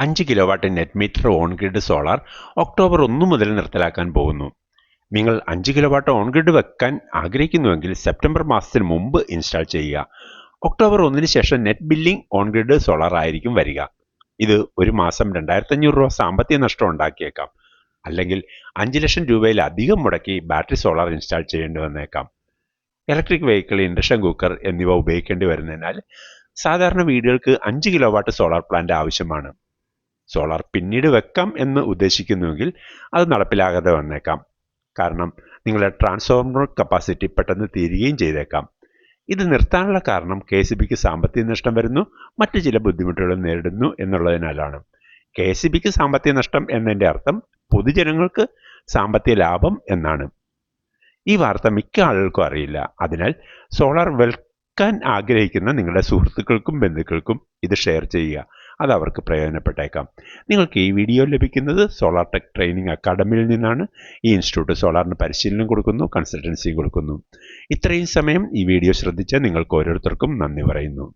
അഞ്ച് kilowatt net meter on grid solar October ഒന്ന് മുതൽ നിർത്തലാക്കാൻ പോകുന്നു. നിങ്ങൾ അഞ്ച് കിലോ വാട്ട് ഓൺ ഗ്രിഡ് വെക്കാൻ ആഗ്രഹിക്കുന്നുവെങ്കിൽ സെപ്റ്റംബർ മാസത്തിന് മുമ്പ് ഇൻസ്റ്റാൾ ചെയ്യുക. ഒക്ടോബർ ഒന്നിന് ശേഷം net billing on grid solar ആയിരിക്കും വരിക. ഇത് ഒരു മാസം രണ്ടായിരത്തി അഞ്ഞൂറ് രൂപ സാമ്പത്തിക നഷ്ടം ഉണ്ടാക്കിയേക്കാം. അല്ലെങ്കിൽ അഞ്ച് ലക്ഷം രൂപയിലധികം മുടക്കി ബാറ്ററി സോളാർ ഇൻസ്റ്റാൾ ചെയ്യേണ്ടി വന്നേക്കാം. ഇലക്ട്രിക് വെഹിക്കിൾ ഇൻഡക്ഷൻ കുക്കർ എന്നിവ ഉപയോഗിക്കേണ്ടി വരുന്നതിനാൽ സാധാരണ വീടുകൾക്ക് അഞ്ച് കിലോ വാട്ട് സോളാർ പ്ലാന്റ് ആവശ്യമാണ്. സോളാർ പിന്നീട് വെക്കാം എന്ന് ഉദ്ദേശിക്കുന്നുവെങ്കിൽ അത് നടപ്പിലാകാതെ വന്നേക്കാം. കാരണം നിങ്ങളുടെ ട്രാൻസ്ഫോർമർ കപ്പാസിറ്റി പെട്ടെന്ന് തീരുകയും ചെയ്തേക്കാം. ഇത് നിർത്താനുള്ള കാരണം കെ സി ബിക്ക് സാമ്പത്തിക നഷ്ടം വരുന്നു മറ്റു ചില ബുദ്ധിമുട്ടുകൾ നേരിടുന്നു എന്നുള്ളതിനാലാണ്. കെ സി ബിക്ക് സാമ്പത്തിക നഷ്ടം എന്നതിന്റെ അർത്ഥം പൊതുജനങ്ങൾക്ക് സാമ്പത്തിക ലാഭം എന്നാണ്. ഈ വാർത്ത മിക്ക ആളുകൾക്കും അറിയില്ല. അതിനാൽ സോളാർ വെൽക്കാൻ ആഗ്രഹിക്കുന്ന നിങ്ങളുടെ സുഹൃത്തുക്കൾക്കും ബന്ധുക്കൾക്കും ഇത് ഷെയർ ചെയ്യുക. അത് അവർക്ക് പ്രയോജനപ്പെട്ടേക്കാം. നിങ്ങൾക്ക് ഈ വീഡിയോ ലഭിക്കുന്നത് സോളാർ ടെക് ട്രെയിനിങ് അക്കാഡമിയിൽ നിന്നാണ്. ഈ ഇൻസ്റ്റിറ്റ്യൂട്ട് സോളാറിന് പരിശീലനം കൊടുക്കുന്നു കൺസൾട്ടൻസി കൊടുക്കുന്നു. ഇത്രയും സമയം ഈ വീഡിയോ ശ്രദ്ധിച്ച നിങ്ങൾക്ക് ഓരോരുത്തർക്കും നന്ദി പറയുന്നു.